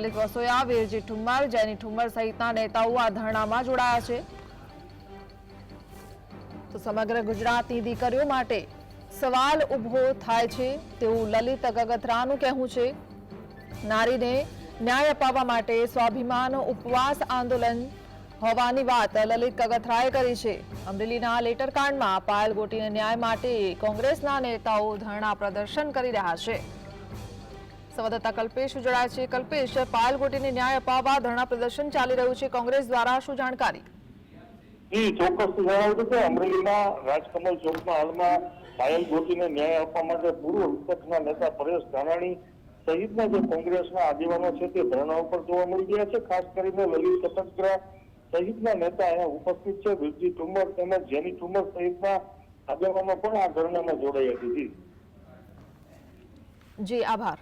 લલિત વસોયા, વીરજી ઠુમ્મર, જૈની ઠુમ્મર સહિતના નેતાઓ આ ધરણામાં જોડાયા છે. તો સમગ્ર ગુજરાતની દીકરીઓ માટે સવાલ ઊભો થાય છે. તેવું લલિત ગગથરાનું કહેવું છે. નારીને ન્યાય અપાવવા માટે સ્વાભિમાન ઉપવાસ આંદોલન હોવાની વાત લલિત કગથરાએ કરી છે. અમરેલીના લેટરકાંડમાં પાયલ ગોટીને ન્યાય માટે કોંગ્રેસના નેતાઓ ધરણા પ્રદર્શન કરી રહ્યા છે. સંવાદદાતા કલ્પેશ જોડાયા છે. કલ્પેશ પાયલ ગોટીને ન્યાય અપાવવા ધરણા પ્રદર્શન ચાલી રહ્યું છે. કોંગ્રેસ દ્વારા શું જાણકારી? ચોક્કસ જણાવ્યું કે અમરેલીમાં રાજકમલ ચોકમાં હાલમાં પાયલ ગોટીને ન્યાય આપવા માટે પૂર્વ વિપક્ષના નેતા પરેશ ધાનાણી સહિતના જે કોંગ્રેસના આગેવાનો છે તે ધરણા ઉપર જોવા મળી ગયા છે. ખાસ કરીને લલિત કટકરા સહિતના નેતા અહીંયા ઉપસ્થિત છે. વિરજી ઠુમર તેમજ જેની ઠુમર સહિતના આગેવાનો પણ આ ધરણામાં જોડાઈ હતી. જી આભાર.